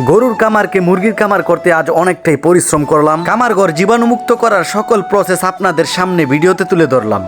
গরুর কামারকে মুরগির কামার করতে আজ অনেকটাই পরিশ্রম করলাম। কামারঘর জীবাণুমুক্ত করার সকল প্রসেস আপনাদের সামনে ভিডিওতে তুলে ধরলাম।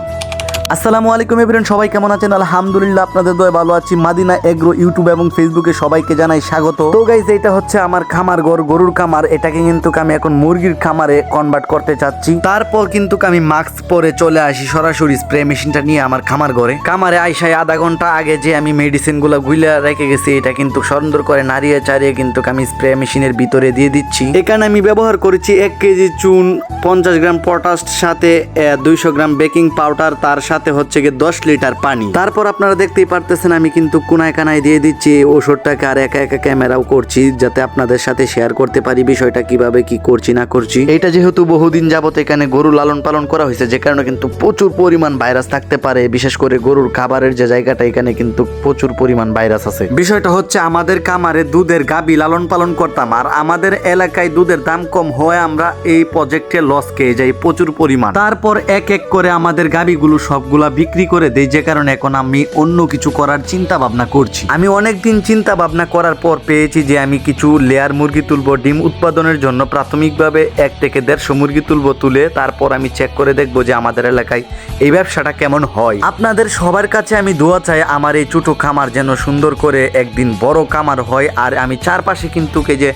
আসসালামু আলাইকুম এভরিওয়ান, সবাই কেমন আছেন? আলহামদুলিল্লাহ আপনাদের দয় ভালো আছি। মাদিনা এগ্রো ইউটিউব এবং ফেসবুকে সবাইকে জানাই স্বাগত। তো গাইজ এটা হচ্ছে আমার খামার ঘর, গরুর খামার। এটাকে কিন্তু আমি এখন মুরগির খামারে কনভার্ট করতে চাচ্ছি। তারপর কিন্তু আমি মাস্ক পরে চলে আসি সরাসরি স্প্রে মেশিনটা নিয়ে আমার খামার ঘরে। খামারে আইসায় আধা ঘণ্টা আগে যে আমি মেডিসিনগুলো গুইলা রেখে গেছি, এটা কিন্তু সুন্দর করে নাড়িয়ে চাড়িয়ে কিন্তু আমি স্প্রে মেশিনের ভিতরে দিয়ে দিচ্ছি। এখানে আমি ব্যবহার করেছি এক কেজি চুন পঞ্চাশ গ্রাম পটাশ সাথে দুইশো গ্রাম বেকিং পাউডার, তার সাথে হচ্ছে গিয়ে দশ লিটার পানি। তারপর আপনারা দেখতেই পারতেছেন, আমি কিন্তু কোনায় কানায় দিয়ে দিচ্ছি ওষুধটাকে আর একা একা ক্যামেরাও করছি, যাতে আপনাদের সাথে শেয়ার করতে পারি বিষয়টা কীভাবে, কি করছি, না করছি। এটা যেহেতু বহুদিন যাবত এখানে গরু লালন পালন করা হয়েছে, যে কারণে কিন্তু প্রচুর পরিমাণ ভাইরাস থাকতে পারে। বিশেষ করে গরুর খাবারের যে জায়গাটা, এখানে কিন্তু প্রচুর পরিমাণ ভাইরাস আছে। বিষয়টা হচ্ছে, আমাদের কামারে দুধের গাবি লালন পালন করতাম, আর আমাদের এলাকায় দুধের দাম কম হয় আমরা এই প্রজেক্টে লস খেয়ে যাই প্রচুর পরিমাণ। তারপর এক এক করে আমাদের গাবিগুলো সবগুলা বিক্রি করে দেই যে কারণে এখন আমি অন্য কিছু করার চিন্তা ভাবনা করছি। আমি অনেকদিন চিন্তা ভাবনা করার পর পেয়েছি যে আমি কিছু লেয়ার মুরগি তুলবো, ডিম উৎপাদনের জন্য। প্রাথমিকভাবে এক থেকে দেড়শো মুরগি তুলবো তুলে, তারপর আমি চেক করে দেখব যে আমাদের এলাকায় এই ব্যবসাটা কেমন হয়। আপনাদের সবার কাছে আমি দোয়া চাই, আমার এই ছোটো খামার যেন সুন্দর করে একদিন বড় খামার হয়। আর আমি চারপাশে কিন্তু যে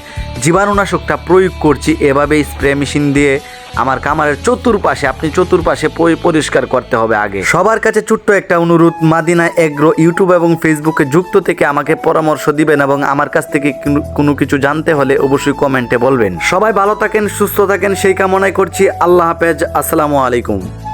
জীবাণুনাশকটা প্রয়োগ করছি, এভাবে স্প্রে মেশিন দিয়ে আমার কামারের চতুর্পাশে, আপনি চতুর্পাশে পরি- পরিষ্কার করতে হবে আগে। সবার কাছে ছোট্ট একটা অনুরোধ, মাদিনা এগ্রো ইউটিউব এবং ফেসবুকে যুক্ত থেকে আমাকে পরামর্শ দিবেন এবং আমার কাছ থেকে কোনো কিছু জানতে হলে অবশ্যই কমেন্টে বলবেন। সবাই ভালো থাকেন, সুস্থ থাকেন, সেই কামনাই করছি। আল্লাহ হাফেজ, আসসালামু আলাইকুম।